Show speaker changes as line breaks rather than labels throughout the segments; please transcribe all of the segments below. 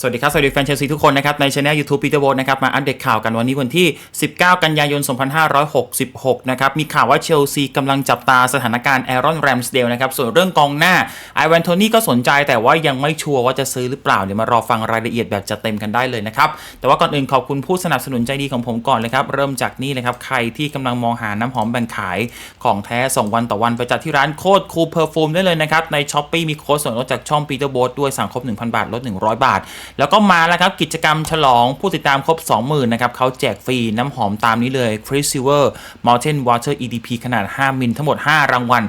สวัสดีครับ สวัสดีแฟนเชลซีทุกคนนะครับ ในช anel YouTube ปีเตอร์โบนะครับ มาอัปเดตข่าวกันวันนี้วันที่ 19 กันยายน 2566 นะครับ มีข่าวว่าเชลซีกำลังจับตาสถานการณ์แอรอนแรมสเดลนะครับ ส่วนเรื่องกองหน้าไอแวนโทนี่ก็สนใจแต่ว่ายังไม่ชัวร์ว่าจะซื้อหรือเปล่า เดี๋ยวมารอฟังรายละเอียดแบบจัดเต็มกันได้เลยนะครับ แต่ว่าก่อนอื่นขอบคุณผู้สนับสนุนใจดีของผมก่อนเลยครับเริ่มจากนี่เลยครับใครที่กำลังมองหาน้ำหอมแบ่งขายของแท้ส่งวันต่อวันไปจัดที่ร้านโคตรคูลเพอร์ฟูมได้เลยนะครับในช้อปปีมีโค้ดส่วนลดจากช่องปีเตอร์โบด้วยสั่งครบ1,000 บาทลด 100 บาทแล้วก็มาแล้วครับกิจกรรมฉลองผู้ติดตามครบ 20,000นะครับเขาแจกฟรีน้ำหอมตามนี้เลย Chris Silver Mountain Water EDP ขนาด 5 มิลทั้งหมด 5 รางวัล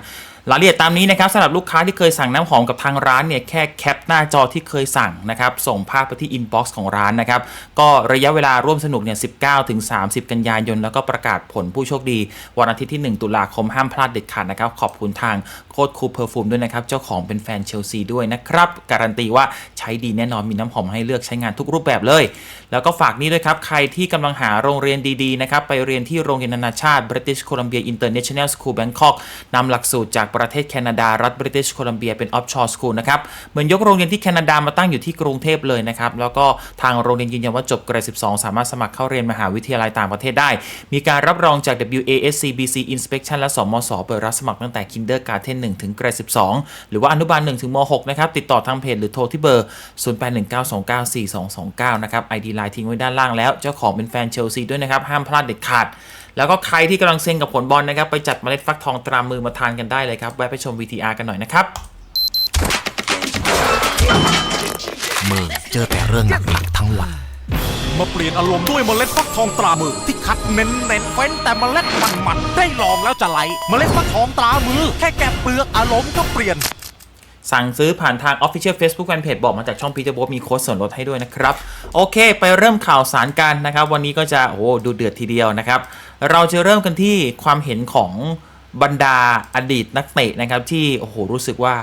รายละเอียดตามนี้นะครับสำหรับลูกค้าที่เคยสั่งน้ำหอมกับทางร้านเนี่ยแค่แคปหน้าจอที่เคยสั่งนะครับส่งภาพไปที่อินบ็อกซ์ของร้านนะครับก็ระยะเวลาร่วมสนุกเนี่ย19ถึง 30 กันยายน แล้วก็ประกาศผลผู้โชคดี วันอาทิตย์ที่ 1 ตุลาคมห้ามพลาดเด็ดขาดนะครับขอบคุณทางโคดคูเพอร์ฟูมด้วยนะครับเจ้าของเป็นแฟนเชลซีด้วยนะครับการันตีว่าใช้ดีแน่นอนมีน้ำหอมให้เลือกใช้งานทุกรูปแบบเลย แล้วก็ฝากนี้ด้วยครับใครที่กำลังหาโรงเรียนดีๆนะครับไปเรียนที่โรงเรียนนานาชาติ British Columbia International School Bangkok นำหลักสูตรจากประเทศแคนาดา รัฐ British Columbia เป็น offshore school นะครับ เหมือนยกโรงเรียนที่แคนาดามาตั้งอยู่ที่กรุงเทพเลยนะครับ แล้วก็ทางโรงเรียนยืนยันว่าจบเกรด 12 สามารถสมัครเข้าเรียนมหาวิทยาลัยต่างประเทศได้ มีการรับรองจาก WASCBC Inspection และ สมศเปิดรับสมัครตั้งแต่ Kindergarten 1 ถึงเกรด 12 หรือว่าอนุบาล 1 ถึงม 6 นะครับ ติดต่อทางเพจหรือโทรที่เบอร์ 0819294229 นะครับ ID ไลน์ทิ้งไว้ด้านล่างแล้ว เจ้าของเป็นแฟนเชลซีด้วยนะครับ ห้ามพลาดเด็ดขาด แล้วก็ใครที่กำลังเซ็งกับผลบอลนะครับ ไปจัดเมล็ดฟักทองตรามือมาทานกันได้เลยครับ แวะไปชม VTR กันหน่อยนะครับ
มือเจอแต่เรื่องหนักๆทั้งวัน
มาเปลี่ยนอารมณ์ด้วยเมล็ดฟักทองตรามือที่คัดเน้นเน้นๆเฟ้นแต่เมล็ดมันมันๆได้ลองแล้วจะไหล เมล็ดฟักทองตรามือ แค่แกะเปลือกอารมณ์ก็เปลี่ยน
สั่งซื้อผ่านทาง Official Facebook Fanpage บอกมาจากช่องพี e จ b โบมีโค้ดส่วนลดให้ด้วยนะครับ โอเค ไปเริ่มข่าวสารกันนะครับ วันนี้ก็จะโอ้โหดูเดือดทีเดียวนะครับ เราจะเริ่มกันที่ความเห็นของบรรดาอดีตนักเตะนะครับที่โอ้โหรู้สึกว่า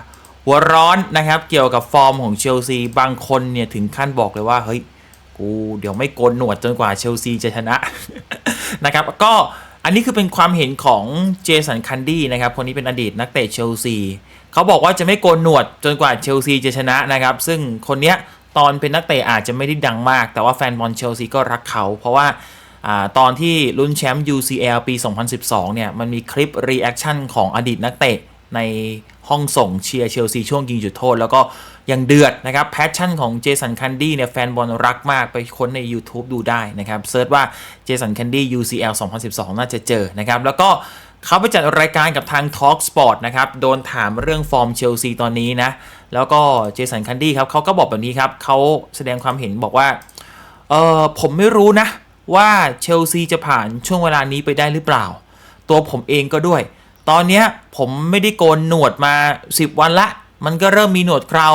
หัวร้อนนะครับเกี่ยวกับฟอร์มของเชลซีบางคนเนี่ยถึงขั้นบอกเลยว่าเฮ้ยกูเดี๋ยวไม่โกนหนวดจนกว่าเชลซีจะชนะนะครับก็อันนี้คือเป็นความเห็นของเจสันคันดี้นะครับคนนี้เป็นอดีตนักเตะเชลซีเขาบอกว่าจะไม่โกนหนวดจนกว่าเชลซีจะชนะนะครับ ซึ่งคนเนี้ยตอนเป็นนักเตะอาจจะไม่ได้ดังมาก แต่ว่าแฟนบอลเชลซีก็รักเขา เพราะว่าอา ตอนที่ลุ้นแชมป์ UCL ปี 2012 เนี่ย มันมีคลิปรีแอคชั่นของอดีตนักเตะในห้องส่งเชียร์เชลซีช่วงยิงจุดโทษ แล้วก็ยังเดือดนะครับแพชชั่นของเจสันคันดี้เนี่ยแฟนบอลรักมากไปค้นใน YouTube ดูได้นะครับเซิร์ชว่าเจสันคันดี้ UCL 2012 น่าจะเจอนะครับ แล้วก็เขาไปจัดรายการกับทาง Talk Sport นะครับ โดนถามเรื่องฟอร์มเชลซีตอนนี้นะ แล้วก็เจสันคันดี้ครับเขาก็บอกแบบนี้ครับเขาแสดงความเห็นบอกว่าเออผมไม่รู้นะ ว่าเชลซีจะผ่านช่วงเวลานี้ไปได้หรือเปล่า ตัวผมเองก็ด้วย ตอนนี้ผมไม่ได้โกนหนวดมา 10 วันละ มันก็เริ่มมีหนวดเครา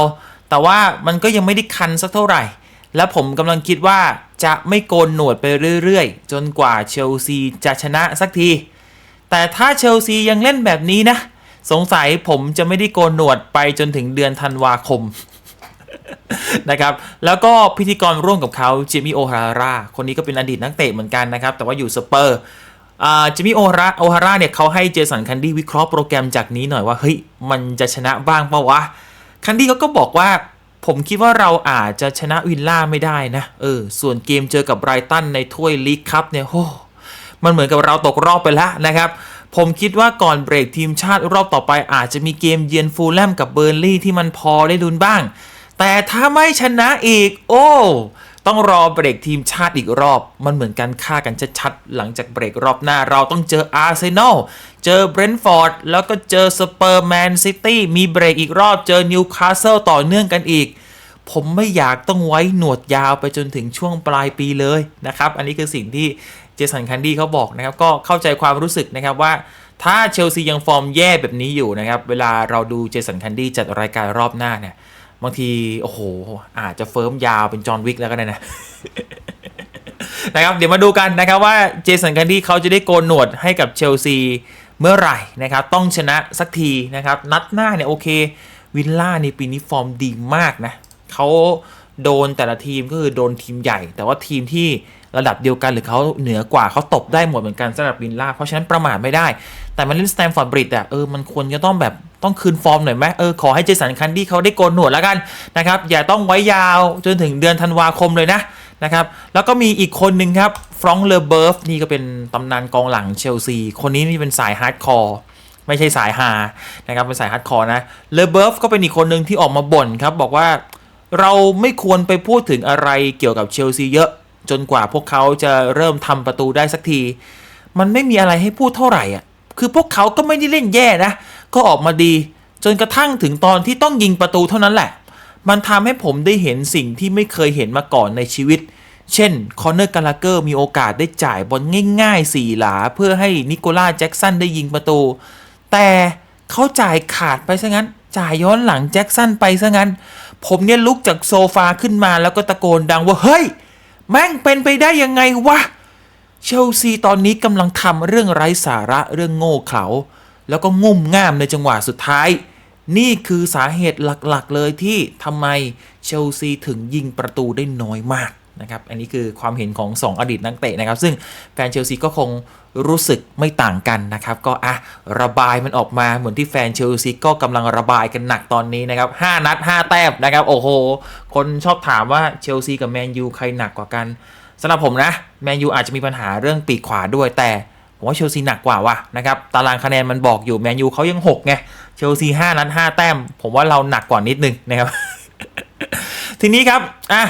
แต่ว่ามันก็ยังไม่ได้คันสักเท่าไหร่ และผมกำลังคิดว่าจะไม่โกนหนวดไปเรื่อยๆ จนกว่าเชลซีจะชนะสักที แต่ถ้าเชลซียังเล่นแบบนี้นะ สงสัยผมจะไม่ได้โกนหนวดไปจนถึงเดือนธันวาคม นะครับ แล้วก็พิธีกรร่วมกับเขาจิมมี่โอฮาร่าคนนี้ก็เป็นอดีตนักเตะเหมือนกันนะครับ แต่ว่าอยู่สเปอร์อ่าจิมมี่โอฮาร่าโอฮาร่าเนี่ยเขาให้เจสันคันดี้วิเคราะห์โปรแกรมจากนี้หน่อยว่า เฮ้ย มันจะชนะบ้างปะวะ คันดี้เขาก็บอกว่า ผมคิดว่าเราอาจจะชนะวิลล่าไม่ได้นะ เออ ส่วนเกมเจอกับไบรตันในถ้วยลีกคัพเนี่ยโหมันเหมือนกับเราตกรอบไปแล้วนะครับผมคิดว่าก่อนเบรกทีมชาติรอบต่อไปอาจจะมีเกมเยือนฟูลแลมกับเบอร์ลี่ที่มันพอได้ลุ้นบ้าง แต่ถ้าไม่ชนะอีก โอ้ต้องรอเบรกทีมชาติอีกรอบ มันเหมือนกันฆ่ากันชัดๆ หลังจากเบรกรอบหน้าเราต้องเจออาร์เซนอล เจอเบรนท์ฟอร์ด แล้วก็เจอสเปอร์แมนซิตี้ มีเบรกอีกรอบ เจอนิวคาสเซิลต่อเนื่องกันอีก ผมไม่อยากต้องไว้หนวดยาวไปจนถึงช่วงปลายปีเลยนะครับ อันนี้คือสิ่งที่เจสันคันดี้เขาบอกนะครับ ก็เข้าใจความรู้สึกนะครับว่าถ้าเชลซียังฟอร์มแย่แบบนี้อยู่นะครับ เวลาเราดูเจสันคันดี้จัดรายการรอบหน้าเนี่ย บางที โอ้โห อาจจะเฟิร์มยาวเป็นจอห์นวิกแล้วก็ได้นะนะครับเดี๋ยวมาดูกันนะครับว่าเจสันคันดี้เขาจะได้โกนหนวดให้กับเชลซีเมื่อไหร่นะครับต้องชนะสักทีนะครับนัดหน้าเนี่ยโอเควิลล่าในปีนี้ฟอร์มดีมากนะเขาโดนแต่ละทีมก็คือโดนทีมใหญ่ แต่ว่าทีมที่ ระดับเดียวกันหรือเขาเหนือกว่าเขาตบได้หมดเหมือนกันสำหรับวินล่าเพราะฉะนั้นประมาทไม่ได้ แต่มันเล่นสแตมฟอร์ดบริดอะเออมันควรจะต้องแบบต้องคืนฟอร์มหน่อยไหมเออขอให้เจสันคันดี้เขาได้โกนหนวดแล้วกันนะครับอย่าต้องไว้ยาวจนถึงเดือนธันวาคมเลยนะนะครับแล้วก็มีอีกคนหนึ่งครับฟรองเลเบิร์ฟนี่ก็เป็นตำนานกองหลังเชลซี คนนี้นี่เป็นสายฮาร์ดคอร์ไม่ใช่สายฮานะครับเป็นสายฮาร์ดคอร์นะเลเบิร์ฟก็เป็นอีกคนหนึ่งที่ออกมาบ่นครับ บอกว่าเราไม่ควรไปพูดถึงอะไรเกี่ยวกับเชลซีเยอะ จนกว่าพวกเขาจะเริ่มทำประตูได้สักที มันไม่มีอะไรให้พูดเท่าไหร่อะ คือพวกเขาก็ไม่ได้เล่นแย่นะ ก็ออกมาดี จนกระทั่งถึงตอนที่ต้องยิงประตูเท่านั้นแหละ มันทำให้ผมได้เห็นสิ่งที่ไม่เคยเห็นมาก่อนในชีวิต เช่น คอนเนอร์กาลาเกอร์มีโอกาสได้จ่ายบอลง่ายๆสี่หลา เพื่อให้นิโคล่าแจ็กสันได้ยิงประตู แต่เขาจ่ายขาดไปซะงั้น จ่ายย้อนหลังแจ็คสันไปซะงั้น ผมเนี่ยลุกจากโซฟาขึ้นมาแล้วก็ตะโกนดังว่าเฮ้ย แม่งเป็นไปได้ยังไงวะ เชลซีตอนนี้กำลังทำเรื่องไร้สาระเรื่องโง่เขลาแล้วก็งุ่มง่ามในจังหวะสุดท้าย นี่คือสาเหตุหลักๆเลยที่ทำไมเชลซีถึงยิงประตูได้น้อยมาก นะครับ อันนี้คือความเห็นของ 2 อดีตนักเตะนะครับ ซึ่งแฟนเชลซีก็คงรู้สึกไม่ต่างกันนะครับ ก็อะระบายมันออกมาเหมือนที่แฟนเชลซีก็กำลังระบายกันหนักตอนนี้นะครับ 5 นัด 5 แต้มนะครับ โอ้โห คนชอบถามว่าเชลซีกับแมนยูใครหนักกว่ากันสำหรับผมนะแมนยูอาจจะมีปัญหาเรื่องปีกขวาด้วยแต่ผมว่าเชลซีหนักกว่าว่ะนะครับตารางคะแนนมันบอกอยู่แมนยูเขายัง6ไงเชลซี5นัด5แต้ม ผมว่าเราหนักกว่านิดนึงนะครับ ทีนี้ครับอะ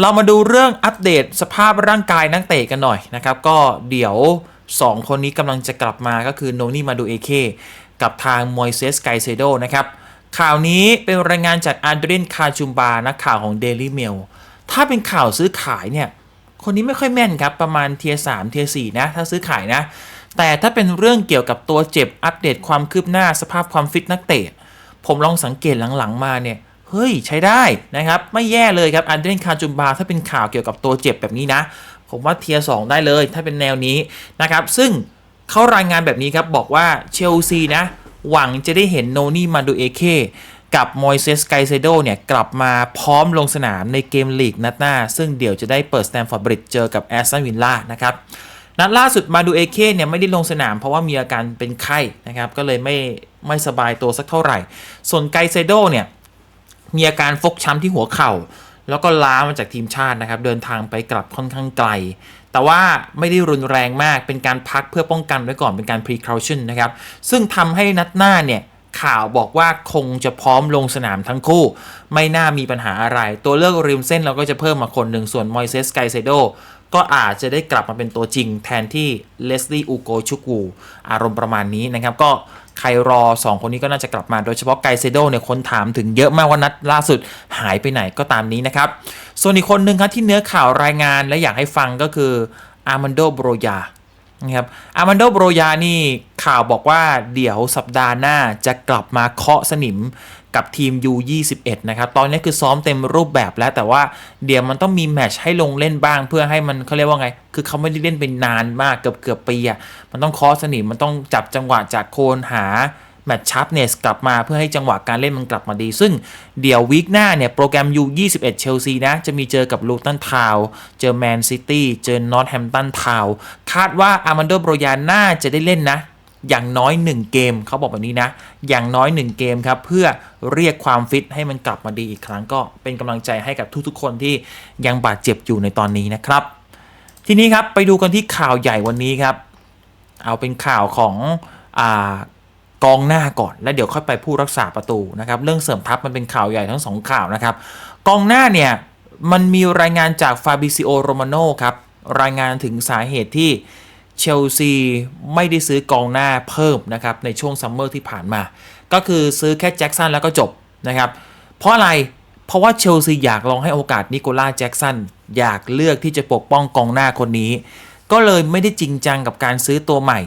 เรามาดูเรื่องอัปเดตสภาพร่างกายนักเตะกันหน่อยนะครับ ก็เดี๋ยว 2 คนนี้กำลังจะกลับมาก็คือโนนี่มาดูเอเคกับทางมอยเซสไกเซโดนะครับข่าวนี้เป็นรายงานจากอันเดรนคาจุมบานักข่าวของ Daily Mail ถ้าเป็นข่าวซื้อขายเนี่ย คนนี้ไม่ค่อยแม่นครับ ประมาณเทียร์สามเทียร์สี่นะ ถ้าซื้อขายนะ แต่ถ้าเป็นเรื่องเกี่ยวกับตัวเจ็บอัปเดตความคืบหน้าสภาพความฟิตนักเตะ ผมลองสังเกตหลังๆมาเนี่ย เฮ้ยใช้ได้นะครับ ไม่แย่เลยครับอันเดรนคาจุมบาถ้าเป็นข่าวเกี่ยวกับตัวเจ็บแบบนี้นะ ผมว่าเทียร์สได้เลย ถ้าเป็นแนวนี้นะครับ ซึ่งเขารายงานแบบนี้ครับบอกว่าเชลซีนะ หวังจะได้เห็นโนนี่มาดูเอเคกับมอยเซสไกเซโดเนี่ย กลับมาพร้อมลงสนามในเกมลีกนัดหน้า ซึ่งเดี๋ยวจะได้เปิดสแตมฟอร์ดบริดจ์เจอกับแอสตันวิลล่านะครับนัดล่าสุดมาดูเอเคเนี่ย ไม่ได้ลงสนามเพราะว่ามีอาการเป็นไข้นะครับ ก็เลยไม่ไม่สบายตัวสักเท่าไหร่ ส่วนไกเซโดเนี่ย มีอาการฟกช้ำที่หัวเข่า แล้วก็ล้ามาจากทีมชาตินะครับ เดินทางไปกลับค่อนข้างไกล แต่ว่าไม่ได้รุนแรงมากเป็นการพักเพื่อป้องกันไว้ก่อนเป็นการ precaution นะครับ ซึ่งทำให้นัดหน้าเนี่ยข่าวบอกว่าคงจะพร้อมลงสนามทั้งคู่ ไม่น่ามีปัญหาอะไร ตัวเลือกริมเส้นเราก็จะเพิ่มมาคนหนึ่งส่วนมอยเซสไกเซโดก็อาจจะได้กลับมาเป็นตัวจริงแทนที่เลสลี่อูโกชุกูอารมณ์ประมาณนี้นะครับ ก็ ใครรอ 2 คนนี้ก็น่าจะกลับมาโดยเฉพาะไกเซโดเนี่ยคนถามถึงเยอะมากว่านัดล่าสุดหายไปไหนก็ตามนี้นะครับ ส่วนอีกคนหนึ่งครับที่เนื้อข่าวรายงานและอยากให้ฟังก็คืออาร์มันโดโบรยานะครับอาร์มันโดโบรยานี่ข่าวบอกว่าเดี๋ยวสัปดาห์หน้าจะกลับมาเคาะสนิม กับทีม U21 นะครับ ตอนนี้คือซ้อมเต็มรูปแบบแล้วแต่ว่าเดี๋ยวมันต้องมีแมชให้ลงเล่นบ้าง เพื่อให้มันเขาเรียกว่าไง คือเขาไม่ได้เล่นเป็นนานมากเกือบเกือบปีอะมันต้องคาะสนิมมันต้องจับจังหวะจากโคนหาแมตช์ชัพเนสกลับมาเพื่อให้จังหวะการเล่นมันกลับมาดี ซึ่งเดี๋ยววีคหน้าเนี่ย โปรแกรม U21 เชลซีนะ จะมีเจอกับลูตันทาวเจอแมนซิตี้เจอนอตแฮมตันทาวคาดว่าอาร์มันโดโบรยาน่าจะได้เล่นนะ อย่างน้อย 1 เกมเขาบอกแบบนี้นะ อย่างน้อย 1 เกมครับ เพื่อเรียกความฟิตให้มันกลับมาดีอีกครั้งก็เป็นกำลังใจให้กับทุกๆ คนที่ยังบาดเจ็บอยู่ในตอนนี้นะครับ ทีนี้ครับไปดูกันที่ข่าวใหญ่วันนี้ครับ เอาเป็นข่าวของอ่ากองหน้าก่อนแล้วเดี๋ยวค่อยไปผู้รักษาประตูนะครับ เรื่องเสริมทัพมันเป็นข่าวใหญ่ทั้งสองข่าวนะครับ กองหน้าเนี่ยมันมีรายงานจากฟาบิซิโอโรมาโนครับรายงานถึงสาเหตุที่ เชลซีไม่ได้ซื้อกองหน้าเพิ่มนะครับในช่วงซัมเมอร์ที่ผ่านมา ก็คือซื้อแค่แจ็คสันแล้วก็จบนะครับ เพราะอะไร เพราะว่าเชลซีอยากลองให้โอกาสนิโคล่าแจ็กสันอยากเลือกที่จะปกป้องกองหน้าคนนี้ ก็เลยไม่ได้จริงจังกับการซื้อตัวใหม่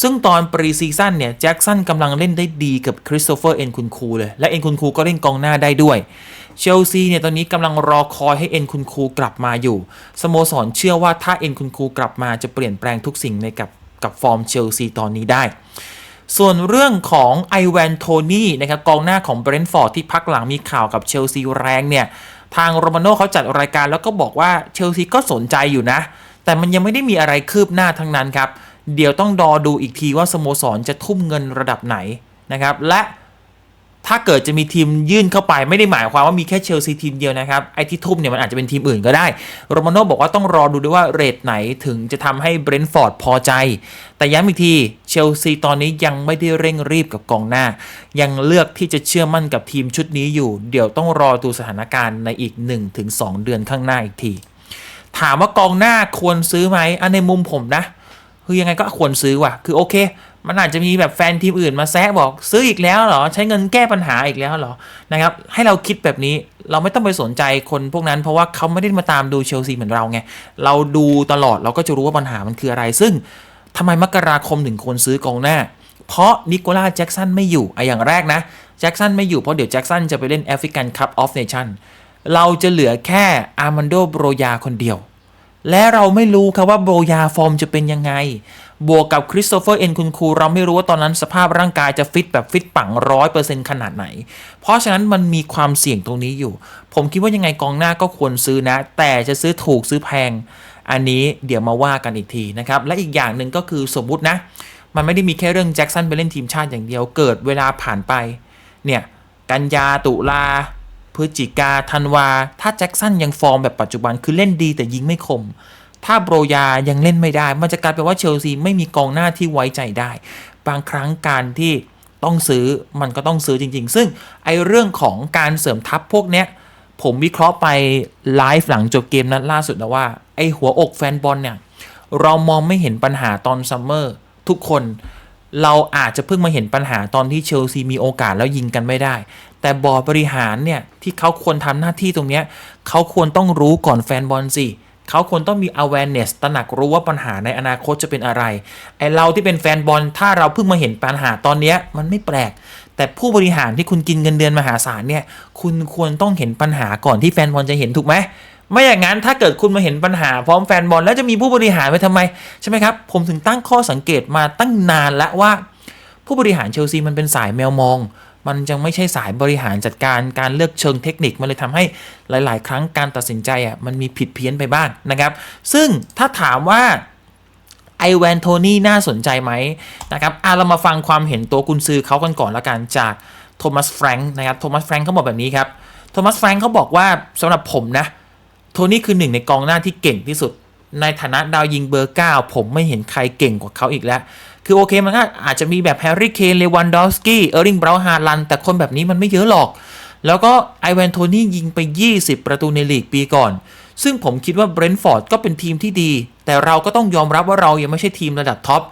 ซึ่งตอนปรีซีซั่นเนี่ยแจ็กสันกำลังเล่นได้ดีกับคริสโตเฟอร์เอ็นคุนคูเลย และเอ็นคุนคูก็เล่นกองหน้าได้ด้วย เชลซีเนี่ยตอนนี้กำลังรอคอยให้เอ็นคุนคูกลับมาอยู่ สโมสรเชื่อว่าถ้าเอ็นคุนคูกลับมาจะเปลี่ยนแปลงทุกสิ่งในกับกับฟอร์มเชลซีตอนนี้ได้ ส่วนเรื่องของไอแวนโทนี่นะครับกองหน้าของเบรนท์ฟอร์ดที่พักหลังมีข่าวกับเชลซีแรงเนี่ยทางโรมาโน่เขาจัดรายการแล้วก็บอกว่าเชลซีก็สนใจอยู่นะแแต่มันยังไม่ได้มีอะไรคืบหน้าทั้งนั้นครับ เดี๋ยวต้องรอดูอีกทีว่าสโมสรจะทุ่มเงินระดับไหนนะครับ และถ้าเกิดจะมีทีมยื่นเข้าไปไม่ได้หมายความว่ามีแค่เชลซีทีมเดียวนะครับไอ้ที่ทุ่มเนี่ยมันอาจจะเป็นทีมอื่นก็ได้โรมาโน่บอกว่าต้องรอดูด้วยว่าเรทไหนถึงจะทำให้เบรนท์ฟอร์ดพอใจ แต่ย้ำอีกทีเชลซีตอนนี้ยังไม่ได้เร่งรีบกับกองหน้า ยังเลือกที่จะเชื่อมั่นกับทีมชุดนี้อยู่ เดี๋ยวต้องรอดูสถานการณ์ในอีก 1-2 เดือนข้างหน้าอีกที ถามว่ากองหน้าควรซื้อไหมอันในมุมผมนะ คือยังไงก็ควรซื้อว่ะ คือโอเค มันอาจจะมีแบบแฟนทีมอื่นมาแซะบอกซื้ออีกแล้วเหรอ ใช้เงินแก้ปัญหาอีกแล้วเหรอ นะครับ ให้เราคิดแบบนี้ เราไม่ต้องไปสนใจคนพวกนั้น เพราะว่าเขาไม่ได้มาตามดูเชลซีเหมือนเราไง เราดูตลอดเราก็จะรู้ว่าปัญหามันคืออะไร ซึ่งทำไมมกราคมถึงควรซื้อกองหน้า เพราะนิโคล่าแจ็กสันไม่อยู่อะอย่างแรกนะแจ็กสันไม่อยู่เพราะเดี๋ยวแจ็กสันจะไปเล่นแอฟริกันคัพออฟเนชั่นเราจะเหลือแค่อาร์มันโดโบรยาคนเดียว และเราไม่รู้ครับว่าโบยาฟอร์มจะเป็นยังไง บวกกับคริสโตเฟอร์เอ็นคุณครูเราไม่รู้ว่าตอนนั้นสภาพร่างกายจะฟิตแบบฟิตปังร้อยเปอร์เซ็นต์ขนาดไหน เพราะฉะนั้นมันมีความเสี่ยงตรงนี้อยู่ ผมคิดว่ายังไงกองหน้าก็ควรซื้อนะ แต่จะซื้อถูกซื้อแพง อันนี้เดี๋ยวมาว่ากันอีกทีนะครับ และอีกอย่างหนึ่งก็คือสมมุตินะ มันไม่ได้มีแค่เรื่องแจ็คสันไปเล่นทีมชาติอย่างเดียว เกิดเวลาผ่านไป เนี่ย กันยาตุลา พฤศจิกาธันวา ถ้าแจ็คสันยังฟอร์มแบบปัจจุบันคือเล่นดีแต่ยิงไม่คม ถ้าโบรยายังเล่นไม่ได้ มันจะกลายเป็นว่าเชลซีไม่มีกองหน้าที่ไว้ใจได้ บางครั้งการที่ต้องซื้อมันก็ต้องซื้อจริง ๆ ซึ่งไอเรื่องของการเสริมทัพพวกเนี้ยผมวิเคราะห์ไปไลฟ์หลังจบเกมนัดล่าสุดนะว่า ไอหัวอกแฟนบอลเนี่ย เรามองไม่เห็นปัญหาตอนซัมเมอร์ทุกคนเราอาจจะเพิ่งมาเห็นปัญหาตอนที่เชลซีมีโอกาสแล้วยิงกันไม่ได้ แต่บอร์ดบริหารเนี่ยที่เขาควรทำหน้าที่ตรงเนี้ยเขาควรต้องรู้ก่อนแฟนบอลสิเขาควรต้องมี awareness ตระหนักรู้ว่าปัญหาในอนาคตจะเป็นอะไร ไอเราที่เป็นแฟนบอลถ้าเราเพิ่งมาเห็นปัญหาตอนนี้มันไม่แปลก แต่ผู้บริหารที่คุณกินเงินเดือนมหาศาลเนี่ย คุณควรต้องเห็นปัญหาก่อนที่แฟนบอลจะเห็นถูกไหมไม่อย่างนั้นถ้าเกิดคุณมาเห็นปัญหาพร้อมแฟนบอลแล้วจะมีผู้บริหารไว้ทำไมใช่ไหมครับ ผมถึงตั้งข้อสังเกตมาตั้งนานแล้วว่า ผู้บริหารเชลซีมันเป็นสายแมวมอง มันยังไม่ใช่สายบริหารจัดการการเลือกเชิงเทคนิค มันเลยทำให้หลาย ๆ ครั้งการตัดสินใจอะมันมีผิดเพี้ยนไปบ้างนะครับ ซึ่งถ้าถามว่าไอแวนโทนี่น่าสนใจไหมนะครับอะเรามาฟังความเห็นตัวกุนซือเขากันก่อนละกันจากโทมัสแฟรงค์นะครับโทมัสแฟรงค์เขาบอกแบบนี้ครับโทมัสแฟรงค์เขาบอกว่าสำหรับผมนะโทนี่คือหนึ่งในกองหน้าที่เก่งที่สุด ในฐานะดาวยิงเบอร์ 9 ผมไม่เห็นใครเก่งกว่าเขาอีกแล้ว คือโอเคมันก็อาจจะมีแบบแฮร์รี่เคนเลวันดอฟสกี้เออร์ลิงเบราวน์ฮาลันแต่คนแบบนี้มันไม่เยอะหรอก แล้วก็ไอแวนโทนี่ยิงไป 20 ประตูในลีกปีก่อน ซึ่งผมคิดว่าเบรนท์ฟอร์ดก็เป็นทีมที่ดี แต่เราก็ต้องยอมรับว่าเรายังไม่ใช่ทีมระดับท็อป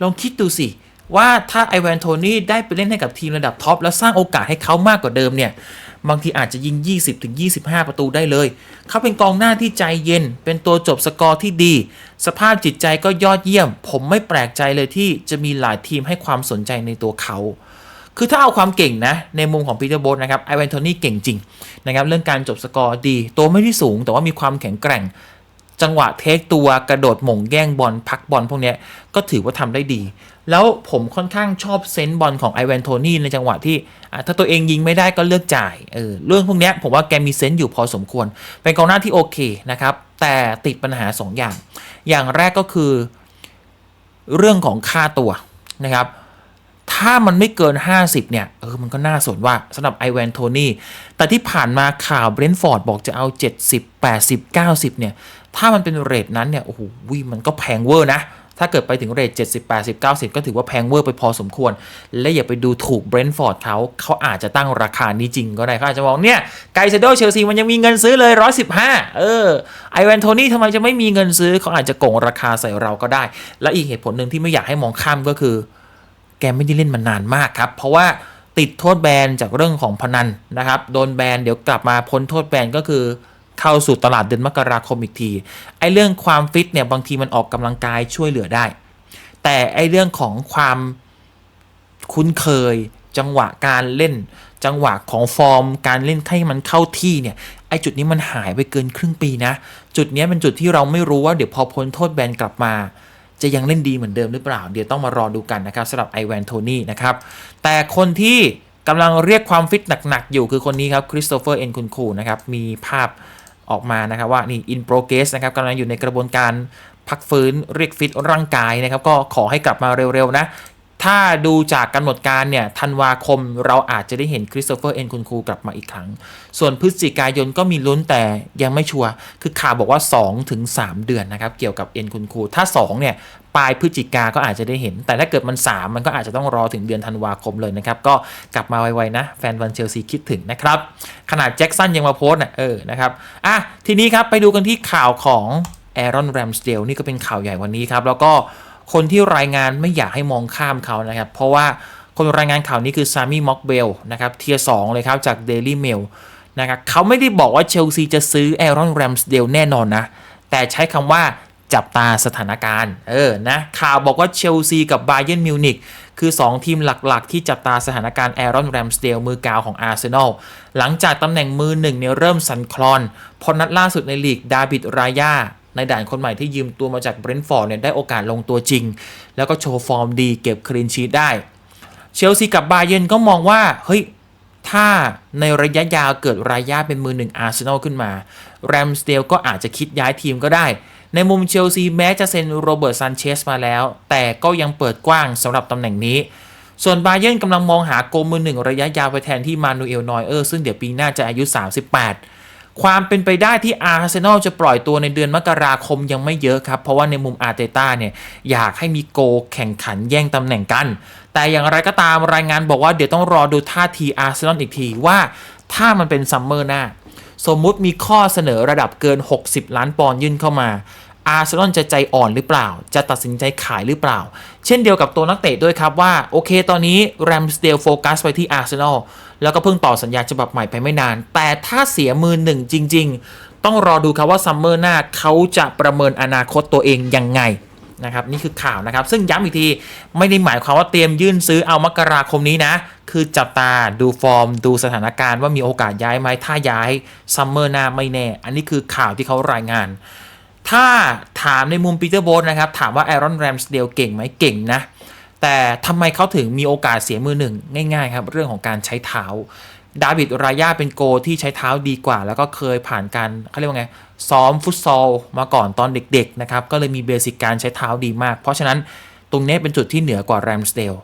ลองคิดดูสิว่าถ้าไอแวนโทนี่ได้ไปเล่นให้กับทีมระดับท็อปแล้วสร้างโอกาสให้เขามากกว่าเดิมเนี่ย บางทีอาจจะยิง 20-25 ประตูได้เลย เขาเป็นกองหน้าที่ใจเย็น เป็นตัวจบสกอร์ที่ดี สภาพจิตใจก็ยอดเยี่ยม ผมไม่แปลกใจเลยที่จะมีหลายทีมให้ความสนใจในตัวเขาคือถ้าเอาความเก่งนะในมุมของปีเตอร์โบสนะครับไอแวนโทนี่เก่งจริงนะครับเรื่องการจบสกอร์ดี ตัวไม่ได้สูงแต่ว่ามีความแข็งแกร่ง จังหวะเทคตัวกระโดดหม่งแย่งบอลพักบอลพวกนี้ก็ถือว่าทำได้ดี แล้วผมค่อนข้างชอบเซนส์บอลของไอแวนโทนี่ในจังหวะที่ถ้าตัวเองยิงไม่ได้ก็เลือกจ่ายเออเรื่องพวกนี้ผมว่าแกมีเซนส์อยู่พอสมควร เป็นกองหน้าที่โอเคนะครับ แต่ติดปัญหา 2 อย่าง อย่างแรกก็คือ เรื่องของค่าตัวนะครับถ้ามันไม่เกิน 50 เนี่ย เออ มันก็น่าสนว่าสำหรับไอแวนโทนี่ แต่ที่ผ่านมาข่าวเบรนท์ฟอร์ดบอกจะเอา 70 80 90 เนี่ย ถ้ามันเป็นเรทนั้นเนี่ยโอ้โหวิมันก็แพงเวอร์นะ ถ้าเกิดไปถึงเรท70 80 90 ก็ถือว่าแพงเวอร์ไปพอสมควร และอย่าไปดูถูกเบรนท์ฟอร์ดเขาเขาอาจจะตั้งราคานี้จริงก็ได้เขาอาจจะมองเนี่ยไกเซโดเชลซีมันยังมีเงินซื้อเลย 115 เออไอแวนโทนี่ทำไมจะไม่มีเงินซื้อเขาอาจจะโกงราคาใส่เราก็ได้ และอีกเหตุผลหนึ่งที่ไม่อยากให้มองข้ามก็คือ แกไม่ได้เล่นมานานมากครับ เพราะว่าติดโทษแบนจากเรื่องของพนันนะครับโดนแบนเดี๋ยวกลับมาพ้นโทษแบนก็คือ เข้าสู่ตลาดเดือนมกราคมอีกทีไอ้เรื่องความฟิตเนี่ยบางทีมันออกกำลังกายช่วยเหลือได้ แต่ไอ้เรื่องของความคุ้นเคย จังหวะการเล่น จังหวะของฟอร์ม การเล่นให้มันเข้าที่เนี่ยไอ้จุดนี้มันหายไปเกินครึ่งปีนะ จุดนี้เป็นจุดที่เราไม่รู้ว่าเดี๋ยวพอพ้นโทษแบนกลับมาจะยังเล่นดีเหมือนเดิมหรือเปล่า เดี๋ยวต้องมารอดูกันนะครับสำหรับไอแวนโทนี่นะครับ แต่คนที่กำลังเรียกความฟิตหนัก ๆ อยู่คือคนนี้ครับคริสโตเฟอร์เอ็นคุณคูนะครับ มีภาพ ออกมานะครับว่านี่ in progress นะครับกำลังอยู่ในกระบวนการพักฟื้นเรียกฟิตร่างกายนะครับ ก็ขอให้กลับมาเร็ว ๆ นะ ถ้าดูจากกำหนดการเนี่ยธันวาคมเราอาจจะได้เห็นคริสโตเฟอร์เอ็นคุณครูกลับมาอีกครั้ง ส่วนพฤศจิกายนก็มีลุ้นแต่ยังไม่ชัวร์คือข่าวบอกว่า 2-3ถึง3เดือนนะครับ เกี่ยวกับเอ็นคุณครู ถ้า 2 เนี่ยปลายพฤศจิกาก็อาจจะได้เห็น แต่ถ้าเกิดมัน 3 มันก็อาจจะต้องรอถึงเดือนธันวาคมเลยนะครับ ก็กลับมาไวๆนะ แฟนบอลเชลซีคิดถึงนะครับ ขนาดแจ็คสันยังมาโพสต์นะเออนะครับอะทีนี้ครับไปดูกันที่ข่าวของแอรอนแรมสเดลนี่ก็เป็นข่าวใหญ่วันนี้ครับแล้วก็ คนที่รายงานไม่อยากให้มองข้ามเขานะครับ เพราะว่าคนรายงานข่าวนี้คือซามีม็อกเบลนะครับเทียร์สเลยครับจาก Daily Mail นะครับเขาไม่ได้บอกว่าเชลซีจะซื้อแอรอนแรมสเดลแน่นอนนะ แต่ใช้คำว่าจับตาสถานการณ์ เออ นะ ข่าวบอกว่าเชลซีกับบ a เ e นมิวนิกคือ 2 ทีมหลักๆ ที่จับตาสถานการณ์แอรอนแรมสเดลมือกาวของอาร์เซนอล หลังจากตำแหน่งมือหนึ่งเนี่ยเริ่มสั่นคลอน พอนัดล่าสุดในลีกดาบิดรายา ในด่านคนใหม่ที่ยืมตัวมาจากเบรนท์ฟอร์ดเนี่ยได้โอกาสลงตัวจริง แล้วก็โชว์ฟอร์มดีเก็บคลีนชีตได้ เชลซีกับบาเยนก็มองว่าเฮ้ยถ้าในระยะยาวเกิดรายาเป็นมือหนึ่งอาร์เซนอลขึ้นมา แรมสเดลก็อาจจะคิดย้ายทีมก็ได้ ในมุมเชลซีแม้จะเซ็นโรเบิร์ตซันเชสมาแล้ว แต่ก็ยังเปิดกว้างสำหรับตำแหน่งนี้ ส่วนบาเยนกำลังมองหาโกมือหนึ่งระยะยาวไปแทนที่มานูเอลนอยเออร์ซึ่งเดี๋ยวปีหน้าจะอายุ 38 ความเป็นไปได้ที่อาร์เซนอลจะปล่อยตัวในเดือนมกราคมยังไม่เยอะครับ เพราะว่าในมุมอาร์เตต้าเนี่ยอยากให้มีโกแข่งขันแย่งตำแหน่งกัน แต่อย่างไรก็ตามรายงานบอกว่าเดี๋ยวต้องรอดูท่าทีอาร์เซนอลอีกทีว่าถ้ามันเป็นซัมเมอร์หน้า สมมุติมีข้อเสนอระดับเกิน 60 ล้านปอนด์ยื่นเข้ามา อาร์เซนอลจะใจอ่อนหรือเปล่า จะตัดสินใจขายหรือเปล่า เช่นเดียวกับตัวนักเตะด้วยครับว่า โอเคตอนนี้แรมสเดลโฟกัสไปที่อาร์เซนอลแล้วก็เพิ่งต่อสัญญาฉบับใหม่ไปไม่นาน แต่ถ้าเสียมือหนึ่งจริง ๆ ต้องรอดูครับว่าซัมเมอร์หน้าเขาจะประเมินอนาคตตัวเองยังไงนะครับนี่คือข่าวนะครับ ซึ่งย้ำอีกที ไม่ได้หมายความว่าเตรียมยื่นซื้อเอามกราคมนี้นะ คือจับตาดูฟอร์ม ดูสถานการณ์ว่ามีโอกาสย้ายไหมถ้าย้ายซัมเมอร์หน้าไม่แน่ อันนี้คือข่าวที่เขารายงาน ถ้าถามในมุมปีเตอร์โบสนะครับ ถามว่าแอรอนแรมสเดลเก่งไหมเก่งนะ แต่ทำไมเขาถึงมีโอกาสเสียมือหนึ่งง่าย ๆ ครับ เรื่องของการใช้เท้าดาวิดรายาเป็นโกที่ใช้เท้าดีกว่า แล้วก็เคยผ่านการเขาเรียกว่าไง ซ้อมฟุตซอลมาก่อนตอนเด็ก ๆ นะครับ ก็เลยมีเบสิกการใช้เท้าดีมาก เพราะฉะนั้นตรงนี้เป็นจุดที่เหนือกว่าแรมสเดล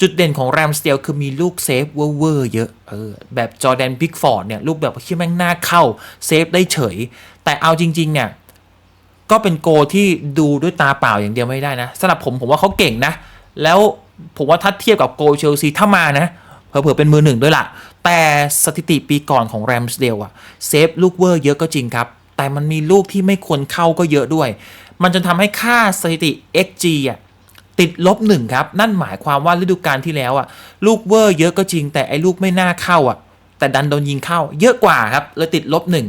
จุดเด่นของแรมสเดลคือมีลูกเซฟเวอร์เยอะเออแบบจอแดนพิกฟอร์ดเนี่ย ลูกแบบที่แม่งหน้าเข้า เซฟได้เฉย แต่เอาจริง ๆ เนี่ย ก็เป็นโกที่ดูด้วยตาเปล่าอย่างเดียวไม่ได้นะสำหรับผมผมว่าเขาเก่งนะ แล้วผมว่าถ้าเทียบกับโกเชลซีถ้ามานะเผื่อเป็นมือหนึ่งด้วยล่ะ แต่สถิติปีก่อนของแรมสเดลอะเซฟลูกเวอร์เยอะก็จริงครับ แต่มันมีลูกที่ไม่ควรเข้าก็เยอะด้วย มันจะทำให้ค่าสถิติ XG อะติดลบหนึ่งครับ นั่นหมายความว่าฤดูกาลที่แล้วอะลูกเวอร์เยอะก็จริง แต่ไอ้ลูกไม่น่าเข้าอะแต่ดันโดนยิงเข้า เยอะกว่าครับเลยติดลบหนึ่ง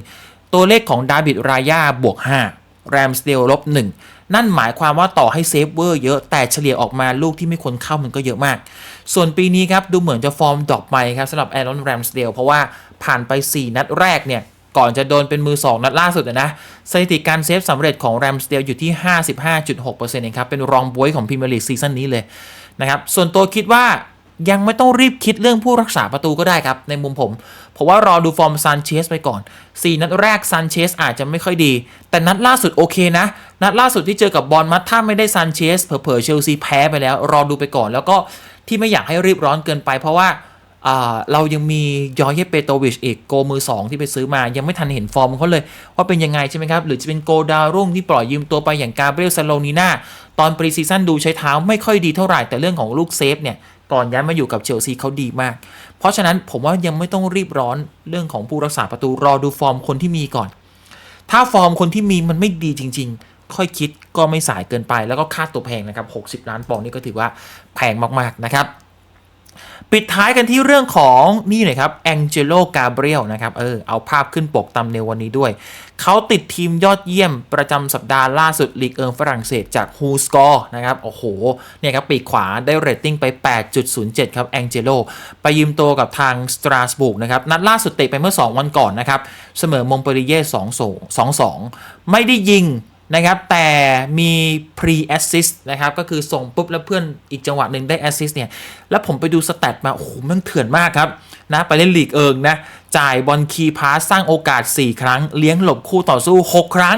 ตัวเลขของดาวิดรายาบวก5 แรมสเดลลบหนึ่งนั่นหมายความว่าต่อให้เซฟเวอร์เยอะแต่เฉลี่ยออกมาลูกที่ไม่ควรเข้ามันก็เยอะมาก ส่วนปีนี้ครับ ดูเหมือนจะฟอร์มดรอปไปครับสำหรับแอรอนแรมสเดลเพราะว่าผ่านไป 4 นัดแรกเนี่ย ก่อนจะโดนเป็นมือ 2 นัดล่าสุดนะ สถิติการเซฟสำเร็จของแรมสเดลอยู่ที่ 55.6%เองครับ เป็นรองบวยของพรีเมียร์ลีกซีซั่นนี้เลยนะครับส่วนตัวคิดว่า ยังไม่ต้องรีบคิดเรื่องผู้รักษาประตูก็ได้ครับ ในมุมผม เพราะว่ารอดูฟอร์มซานเชสไปก่อน 4 นัดแรกซานเชสอาจจะไม่ค่อยดี แต่นัดล่าสุดโอเคนะ นัดล่าสุดที่เจอกับบอลมัดถ้าไม่ได้ซานเชสเผลอๆเชลซีแพ้ไปแล้ว รอดูไปก่อน แล้วก็ที่ไม่อยากให้รีบร้อนเกินไป เพราะว่าเรายังมียอร์เยเปโตวิชอีกโกมือ 2 ที่ไปซื้อมา ยังไม่ทันเห็นฟอร์มเขาเลย ว่าเป็นยังไงใช่ไหมครับ หรือจะเป็นโกดาวรุ่งที่ปล่อยยืมตัวไปอย่างกาเบรียลซาโลนีนาตอนปรีซีซั่นดูใช้เท้าไม่ค่อยดีเท่าไหร่แต่เรื่องของลูกเซฟเนี่ย ก่อนย้ายมาอยู่กับเชลซีเขาดีมาก เพราะฉะนั้นผมว่ายังไม่ต้องรีบร้อนเรื่องของผู้รักษาประตูรอดูฟอร์มคนที่มีก่อน ถ้าฟอร์มคนที่มีมันไม่ดีจริง ๆ ค่อยคิดก็ไม่สายเกินไป แล้วก็ค่าตัวแพงนะครับ 60 ล้านปอนด์นี่ก็ถือว่าแพงมากๆนะครับ ปิดท้ายกันที่เรื่องของนี่หน่อยครับแองเจโลกาเบรียลนะครับเออเอาภาพขึ้นปกตำเนววันนี้ด้วย เขาติดทีมยอดเยี่ยมประจำสัปดาห์ล่าสุดลีกเอิงฝรั่งเศสจากฮูสกอร์นะครับ โอ้โห เนี่ยครับ ปีกขวาได้เรตติ้งไป 8.07 ครับแองเจโลไปยืมตัวกับทางสตราสบุกนะครับ นัดล่าสุดเตะไปเมื่อ 2 วันก่อนนะครับ เสมอมงเปรีเย่2-2 ไม่ได้ยิง นะครับ แต่มี pre assist นะครับ ก็คือส่งปุ๊บแล้วเพื่อนอีกจังหวะหนึ่งได้ assist เนี่ย แล้วผมไปดูสแตทมา โอ้โห มันเถื่อนมากครับ นะ ไปเล่นลีกเอิงนะ จ่ายบอลคีย์พาสสร้างโอกาส 4 ครั้ง เลี้ยงหลบคู่ต่อสู้ 6 ครั้ง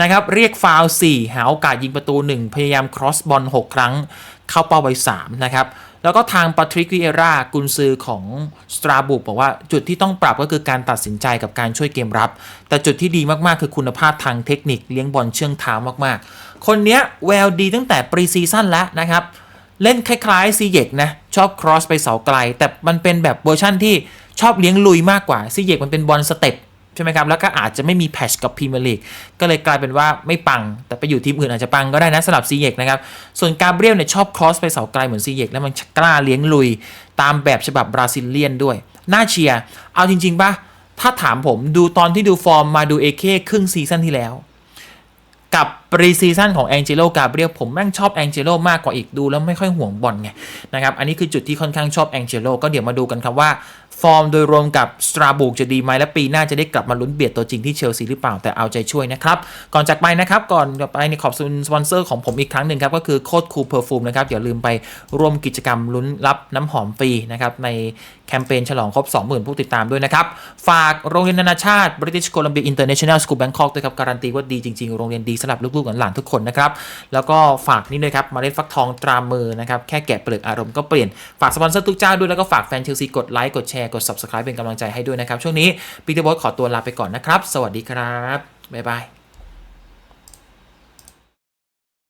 นะครับ เรียกฟาวล์4หาโอกาสยิงประตู 1 พยายาม cross บอล6ครั้ง เข้าเป้าไป3นะครับ แล้วก็ทางปาทริกวิเอรากุนซือของสตราบุกบอกว่าจุดที่ต้องปรับก็คือการตัดสินใจกับการช่วยเกมรับ แต่จุดที่ดีมากๆ คือคุณภาพทางเทคนิคเลี้ยงบอลเชื่องเท้ามากๆ คนเนี้ยแววดีตั้งแต่ปรีซีซั่นแล้วนะครับ เล่นคล้ายๆซีเยกนะชอบครอสไปเสาไกล แต่มันเป็นแบบเวอร์ชั่นที่ชอบเลี้ยงลุยมากกว่าซีเยกมันเป็นบอลสเต็ป ใช่ไหมครับ แล้วก็อาจจะไม่มีแพชกับพรีเมียร์ลีกก็เลยกลายเป็นว่าไม่ปัง แต่ไปอยู่ทีมอื่นอาจจะปังก็ได้นะสำหรับซีเยกนะครับ ส่วนกาเบรียลเนี่ยชอบครอสไปเสาไกลเหมือนซีเยกแล้วมันกล้าเลี้ยงลุย ตามแบบฉบับบราซิเลียนด้วย น่าเชียร์ เอาจริงๆป่ะ ถ้าถามผมดูตอนที่ดูฟอร์มมาดูเอเคครึ่งซีซั่นที่แล้ว กับปรีซีซั่นของแองเจโลกาเบรียลผมแม่งชอบแองเจโลมากกว่าอีกดูแล้วไม่ค่อยห่วงบอลไงนะครับอันนี้คือจุดที่ค่อนข้างชอบแองเจโลก็เดี๋ยวมาดูกันครับว่า ฟอร์มโดยรวมกับสตราบูกจะดีไหมและปีหน้าจะได้กลับมาลุ้นเบียดตัวจริงที่เชลซีหรือเปล่าแต่เอาใจช่วยนะครับ ก่อนจากไปนะครับ ก่อนจะไปในขอบคุณสปอนเซอร์ของผมอีกครั้งหนึ่งครับก็คือโคตรคูลเพอร์ฟูมนะครับอย่าลืมไปร่วมกิจกรรมลุ้นรับน้ำหอมฟรีนะครับในแคมเปญฉลองครบ 20,000 ผู้ติดตามด้วยนะครับฝากโรงเรียนนานาชาติ British Columbia International School Bangkok ด้วยครับการันตีว่าดีจริงๆโรงเรียนดีสำหรับลูกๆหลานๆทุกคนนะครับแล้วก็ฝากนี่ด้วยครับมาเล็ดฟักทองตรามือนะครับแค่แกะเปลือกอารมณ์ก็เปลี่ยนฝากสปอนเซอร์ทุกเจ้าด้วยแล้วก็ฝากแฟนเชลซีกดไลค์กดแชร์กด subscribe เป็นกำลังใจให้ด้วยนะครับช่วงนี้ปีเตอร์บอสขอตัวลาไปก่อนนะครับ สวัสดีครับบ๊ายบาย